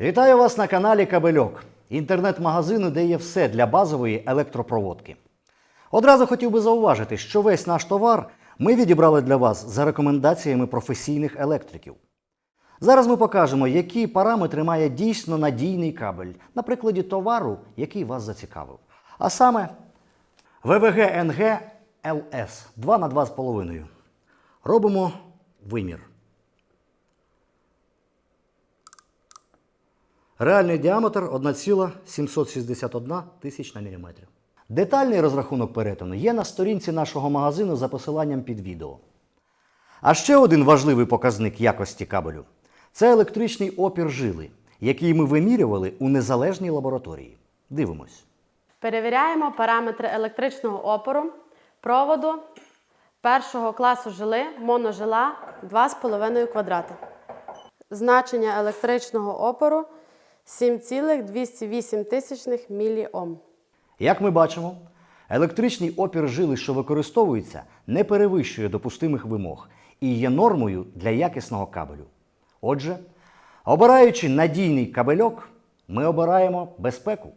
Вітаю вас на каналі Кабельок, інтернет-магазину, де є все для базової електропроводки. Одразу хотів би зауважити, що весь наш товар ми відібрали для вас за рекомендаціями професійних електриків. Зараз ми покажемо, які параметри має дійсно надійний кабель на прикладі товару, який вас зацікавив. А саме ВВГ НГ ЛС 2 на 2,5. Робимо вимір. Реальний діаметр 1,761 тисячна міліметрів. Детальний розрахунок перетину є на сторінці нашого магазину за посиланням під відео. А ще один важливий показник якості кабелю це електричний опір жили, який ми вимірювали у незалежній лабораторії. Дивимось. Перевіряємо параметри електричного опору, проводу першого класу жили, моножила 2,5 квадрати. Значення електричного опору 7,208 тисячних міліом. Як ми бачимо, електричний опір жили, що використовується, не перевищує допустимих вимог і є нормою для якісного кабелю. Отже, обираючи надійний кабельок, ми обираємо безпеку.